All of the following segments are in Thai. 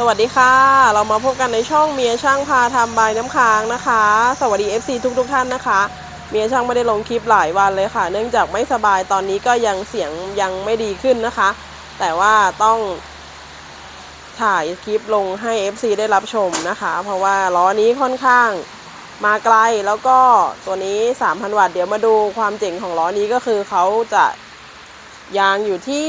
สวัสดีค่ะ เรามาพบกันในช่องเมียช่างพาทำบายน้ำค้างนะคะ สวัสดี FC ทุกทุกท่านนะคะ เมียช่างไม่ได้ลงคลิปหลายวันเลยค่ะ เนื่องจากไม่สบายตอนนี้ก็ยังเสียงยังไม่ดีขึ้นนะคะ แต่ว่าต้องถ่ายคลิปลงให้ FC ได้รับชมนะคะ เพราะว่าล้อนี้ค่อนข้างมาไกลแล้วก็ตัวนี้ 3,000 วัตต์เดี๋ยวมาดูความเจ๋งของล้อนี้ก็คือเขาจะยางอยู่ที่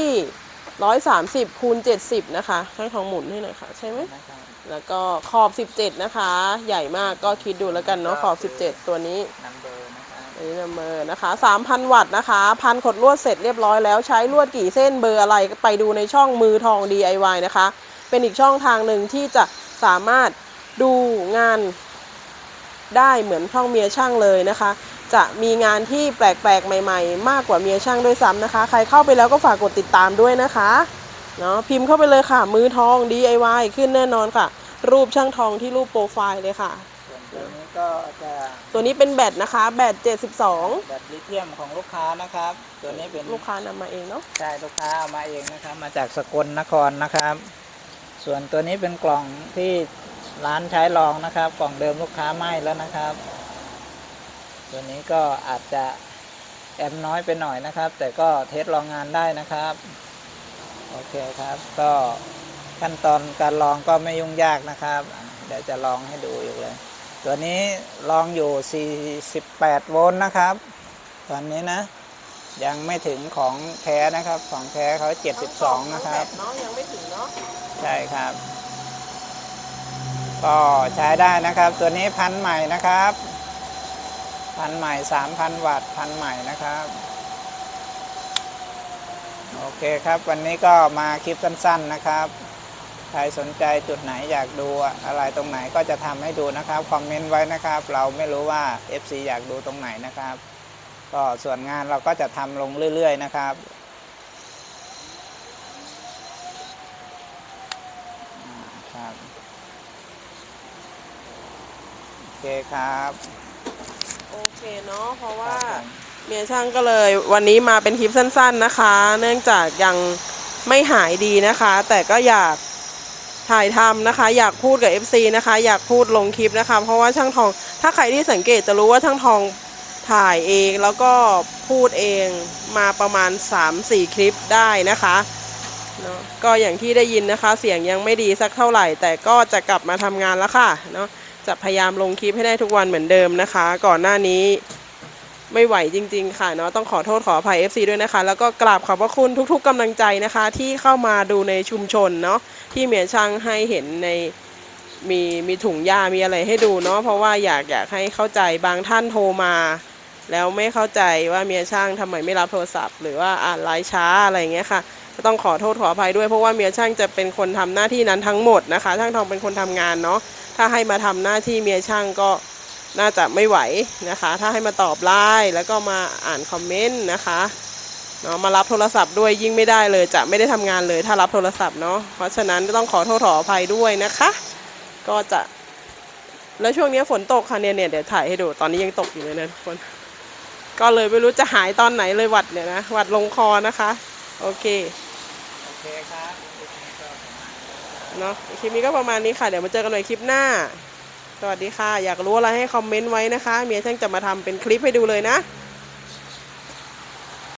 130คูณ70นะคะ ให้ทองหมุนให้หน่อยค่ะ ใช่ไหมนะครับแล้วก็ขอบ17นะคะ ใหญ่มากก็คิดดูแล้วกันเนาะขอบ17ตัวนี้นัมเบอร์นะครับอันนี้นัมเบอร์นะคะ3,000วัตต์นะคะพันขดลวดเสร็จเรียบร้อยแล้วใช้ลวดกี่เส้นเบอร์อะไรไปดูในช่องมือทอง DIY นะคะ เป็นอีกช่องทางหนึ่งที่จะสามารถดูงานได้เหมือนช่องเมียช่างเลยนะคะ จะมีงานที่แปลกๆ ใหม่ๆ มากกว่าเมียช่างด้วยซ้ำนะคะ ใครเข้าไปแล้วก็ฝากกดติดตามด้วยนะคะเนาะพิมพ์เข้าไปเลยค่ะ มือทอง DIY ขึ้นแน่นอนค่ะ รูปช่างทองที่รูปโปรไฟล์เลยค่ะ ส่วนตัวนี้ก็จะตัวนี้เป็นแบตนะคะ แบต 72 แบบลิเธียมของลูกค้านะครับ ตัวนี้เป็นลูกค้านำมาเองเนาะ ใช่ลูกค้าเอามาเองนะครับ มาจากสกลนครนะครับ ส่วนตัวนี้เป็นกล่องที่ร้านใช้ลองนะครับ กล่องเดิมลูกค้าไหม้แล้วนะครับ ตัวนี้ก็อาจจะแอมน้อยไปหน่อยนะครับ แต่ก็เทสลองงานได้นะครับ โอเคครับ ก็ขั้นตอนการลองก็ไม่ยุ่งยากนะครับอะเดี๋ยวจะลองให้ดูอีกเลย ตัวนี้ลองอยู่ 48 โวลต์นะครับ ตอนนี้นะ ยังไม่ถึงของแท้นะครับ ของแท้เขา 72 นะครับเนาะยังไม่ถึงเนาะใช่ครับ ก็ใช้ได้นะครับ ตัวนี้พันใหม่นะครับ พันใหม่3,000วัตต์พันใหม่นะครับโอเคครับ วันนี้ก็มาคลิปสั้น ๆนะครับ ใครสนใจจุดไหนอยากดูอะไรตรงไหนก็จะทำให้ดูนะครับคอมเมนต์ไว้นะครับ เราไม่รู้ว่า FC อยากดูตรงไหนนะครับ ก็ส่วนงานเราก็จะทำลงเรื่อย ๆ นะครับครับโอเคครับ เคเนาะเพราะว่าครับผมเมียช่างก็เลยวันนี้มาเป็นคลิปสั้น ๆนะคะ เนื่องจากยังไม่หายดีนะคะ แต่ก็อยากถ่ายทำนะคะ อยากพูดกับ FC นะคะ อยากพูดลงคลิปนะคะ เพราะว่าช่างทอง ถ้าใครที่สังเกตจะรู้ว่าช่างทองถ่ายเองแล้วก็พูดเองมาประมาณ 3-4 คลิปได้นะคะเนาะก็อย่างที่ได้ยินนะคะ เสียงยังไม่ดีสักเท่าไหร่ แต่ก็จะกลับมาทำงานแล้วค่ะเนาะ จะพยายามลงคลิปให้ได้ทุกวันเหมือนเดิมนะคะ ก่อนหน้านี้ไม่ไหวจริง ๆ ค่ะเนาะต้องขอโทษขออภัย FC ด้วยนะคะ แล้วก็กราบขอบพระคุณทุก ๆกำลังใจนะคะ ที่เข้ามาดูในชุมชนเนาะที่เมียช่างให้เห็นในมีมีถุงยามีอะไรให้ดูเนาะเพราะว่าอยากอยากให้เข้าใจบางท่านโทรมา แล้วไม่เข้าใจว่าเมียช่างทำไมไม่รับโทรศัพท์ หรือว่าอ่านไลน์ช้าอะไรเงี้ยค่ะก็ต้องขอโทษขออภัยด้วยเพราะว่าเมียช่างจะเป็นคนทำหน้าที่นั้นทั้งหมดนะคะช่างทองเป็นคนทำงานเนาะ ถ้าให้มาทำหน้าที่เมียช่างก็น่าจะไม่ไหวนะคะ ถ้าให้มาตอบไลน์แล้วก็มาอ่านคอมเมนต์นะคะเนาะมารับโทรศัพท์ด้วยยิ่งไม่ได้เลยจะไม่ได้ทำงานเลยถ้ารับโทรศัพท์เนาะเพราะฉะนั้นต้องขอโทษขออภัยด้วยนะคะ ก็จะแล้วช่วงนี้ฝนตกค่ะเนี่ยเนี่ยเดี๋ยวถ่ายให้ดูตอนนี้ยังตกอยู่เลยนะทุกคน ก็เลยไม่รู้จะหายตอนไหนเลยหวัดเนี่ยนะหวัดลงคอนะคะ โอเค โอเคครับ เนาะคลิปนี้ก็ประมาณนี้ค่ะ เดี๋ยวมาเจอกันใหม่คลิปหน้า สวัสดีค่ะ อยากรู้อะไรให้คอมเมนต์ไว้นะคะ เมียช่างจะมาทำเป็นคลิปให้ดูเลยนะ